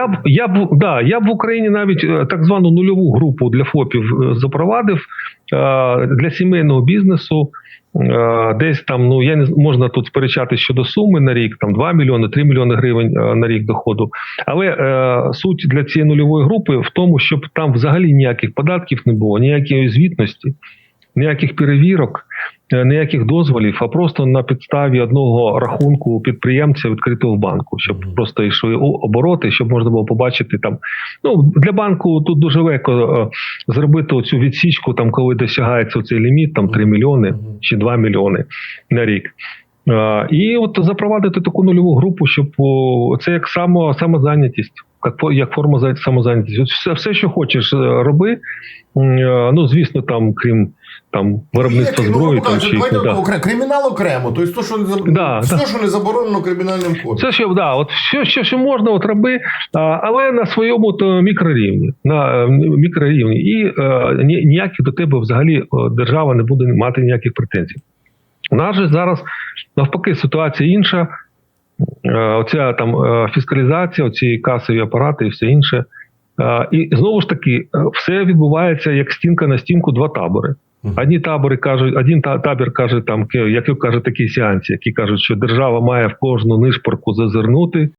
Я б я б да, я б в Україні навіть е, так звану нульову групу для ФОПів е, запровадив е, для сімейного бізнесу. Десь там, ну я не можна тут сперечатися щодо суми на рік, там 2 мільйони, 3 мільйони гривень на рік доходу. Але е, суть для цієї нульової групи в тому, щоб там взагалі ніяких податків не було, ніякої звітності, ніяких перевірок, ніяких дозволів, а просто на підставі одного рахунку підприємця відкритого в банку, щоб просто йшли обороти, щоб можна було побачити там. Ну для банку тут дуже легко е, зробити оцю відсічку, там коли досягається цей ліміт, там 3 мільйони чи 2 мільйони на рік. Е, І от запровадити таку нульову групу, щоб це як само, самозайнятість, як, як форма самозайнятості. От все, все, що хочеш, е, роби. Е, Ну, звісно, там, крім там ну, зброї, там чи да. окремо. кримінал окремо, тобто то, що не заб- Да, все, да. що не заборонено кримінальним кодексом. Це що, да, от що, що, що можна, от роби, а, але на своєму то мікрорівні. На е, мікрорівні. І е, ні- ніяких до тебе взагалі держава не буде мати ніяких претензій. У нас же зараз навпаки ситуація інша. Е, Оця там фіскалізація, оці касові апарати і все інше. І знову ж таки, все відбувається як стінка на стінку, два табори. Одні табори кажуть, один та- табір каже, там, як каже такі сеанси, які кажуть, що держава має в кожну нишпорку зазирнути,